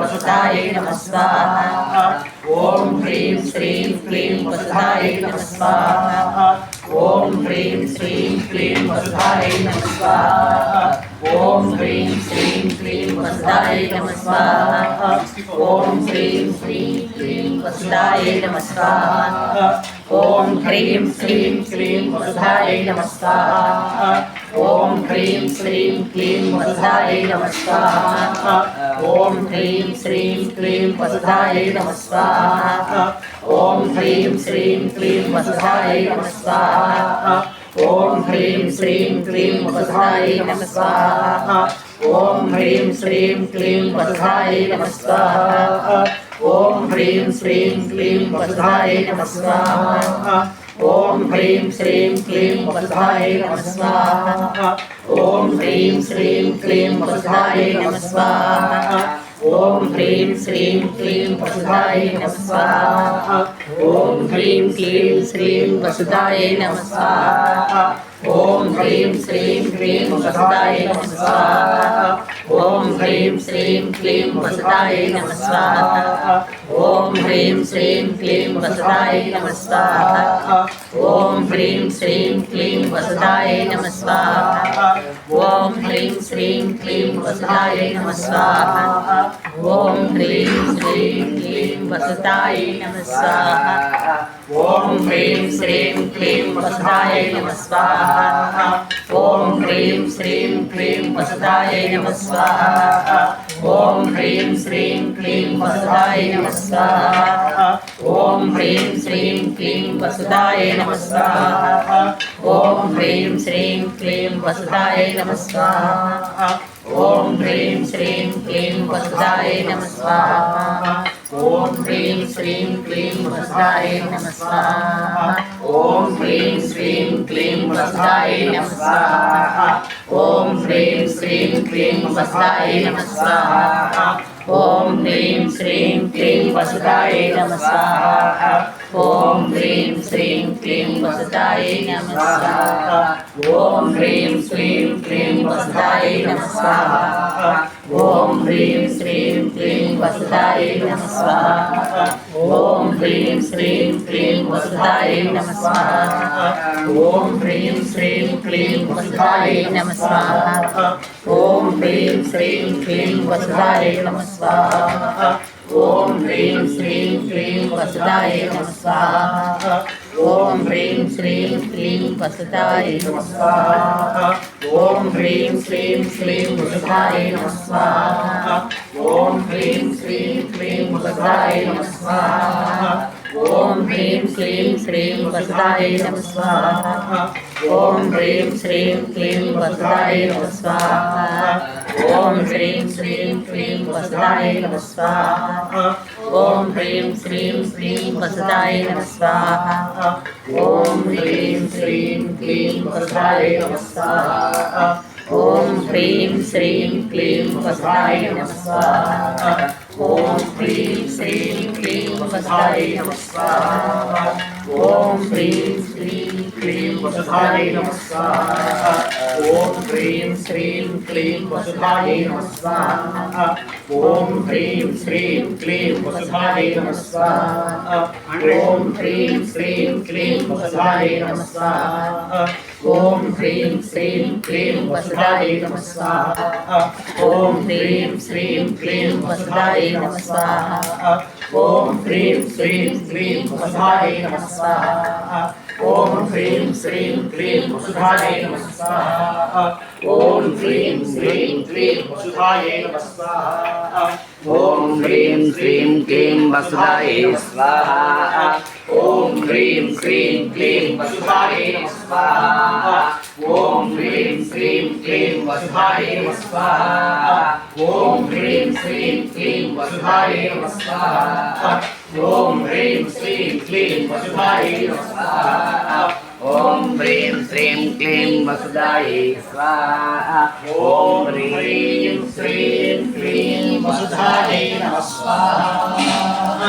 వసుధాయై నమ ఓం హ్రీం శ్రీం క్లీం వసుధాయై నమ ఓం హ్రీం శ్రీం క్లీం వసుధాయై నమ ఓం హ్రీం శ్రీం క్లీం వసుధాయై నమ ఓం హ్రీం శ్రీం క్లీం వసుధాయై నమ ఓం హ్రీం శ్రీం క్లీం వసుధాయై ఓం హ్రీం శ్రీం క్లీం వసుధాయై నమ ఓం హ్రీం శ్రీం క్లీం వసుధాయై నమ ఓం హ్రీం శ్రీం క్లీం వసుధాయై నమ ఓం హ్రీం శ్రీం క్లీం వసుధాయై నమ ఓం హ్రీం శ్రీం క్లీం వసుధాయై నమ ఓం హ్రీం శ్రీం క్లీం వసుధాయై నమ ॐ ह्रीं श्रीं क्लीं वसुधायै नमः स्वाहा ॐ ह्रीं श्रीं क्लीं वसुधायै नमः स्वाहा ॐ ह्रीं श्रीं क्लीं वसुधायै नमः स्वाहा ॐ ह्रीं क्लीं श्रीं वसुधायै नमः स्वाहा ॐ ह्रीं श्रीं क्लीं वसुधायै नमः स्वाहा ह्रीं क्लीं वसतायै नमः स्वाहा ॐ ह्रीं श्रीं क्लीं वसतायै नमः स्वाहा ॐ ह्रीं श्रीं क्लीं वसतायै नमः स्वाहा ॐ ह्रीं श्रीं क्लीं वसतायै नमः स्वाहा ॐ ह्रीं श्रीं क्लीं वसतायै नमः स्वाहा ॐ ह्रीं श्रीं क्लीं वसतायै नमः स्वाहा క్లీం నమ స్వాహ. ఓం హ్రీం శ్రీం క్లీం వసుధాయై నమ స్వాహ. ఓం హ్రీం శ్రీం క్లీం వసుధాయై నమ స్వాహ. ఓం హ్రీం శ్రీం క్లీం వసుధాయై నమ స్వాహ. ఓం హ్రీం శ్రీం క్లీం వసుధాయై నమ స్వాహ. ఓం హ్రీం శ్రీం క్లీం వసుధాయై నమ స్వాహ. హ్రీం శ్రీం క్లీం వసుధాయై నమ స్వాహ ఓం హ్రీం శ్రీం క్లీం వసుధాయై నమ స్వాహ ఓం హ్రీం శ్రీం క్లీం వసుధాయై నమ స్వాహ ఓం హ్రీం శ్రీం క్లీం వసతాయ నమస్కార ఓం హ్రీం శ్రీం క్లీం వసతాయ నమస్కార ఓం హ్రీం శ్రీం క్లీం వసతాయ నమస్కార ఓం హ్రీం శ్రీం క్లీం వసతాయ నమస్కార ఓం హ్రీం శ్రీం క్లీం వసతాయ నమస్కార ఓం హ్రీం శ్రీం క్లీం వసతాయ నమస్కార ఓం హ్రీం శ్రీం క్లీం వసుధాయై నమ స్వాహ. ఓం హ్రీం శ్రీం క్లీం వసుధాయై నమ స్వాహ. ఓం హ్రీం శ్రీం క్లీం వసుధాయై నమ స్వాహ. ఓం హ్రీం శ్రీం క్లీం వసుధాయై నమ స్వాహ. ॐ ह्रीं क्लीं श्रीं वसुधाय नमः स्वाहा ॐ ह्रीं श्रीं क्लीं वसुधाय नमः स्वाहा ॐ ह्रीं श्रीं क्लीं वसुधाय नमः स्वाहा ॐ ह्रीं श्रीं क्लीं वसुधाय नमः स्वाहा ॐ ह्रीं श्रीं क्लीं वसुधाय नमः स्वाहा ఓం హ్రీం శ్రీం క్లీం వస్తాయ ఓం హ్రీం శ్రీం క్లీం వస్తాయ ఓం హ్రీం శ్రీం క్లీం వస్తాయ ఓం హ్రీం శ్రీం క్లీం వస్తాయ ఓం హ్రీం శ్రీం క్లీం వస్తాయ ఓం హ్రీం శ్రీం క్లీం వస్తాయ ఓం హ్రీం శ్రీం క్లీం వసుదాయ నమ స్వాహ. ఓం హ్రీం శ్రీం క్లీం వసుదాయ నమ స్వాహ. ఓం హ్రీం శ్రీం క్లీం వసుదాయ నమ స్వాహ. ఓం హ్రీం శ్రీం క్లీం వసుదాయ నమ స్వాహ. ॐ ह्रीं श्रीं क्रीं वसुधायै स्वाहा ॐ ह्रीं श्रीं क्लीं वसुधायै स्वाहा ॐ ह्रीं श्रीं क्लीं वसुधायै स्वाहा ॐ ह्रीं श्रीं क्लीं वसुधायै स्वाहा ॐ ह्रीं श्रीं क्लीं वसुधायै स्वाहा ॐ ह्रीं श्रीं क्लीं वसुधायै स्वाहा ఓం హ్రీం శ్రీం క్లీం వసుధాయే స్వాహ. ఓం హ్రీం శ్రీం క్లీం వసుధాయై నమ స్వాహ.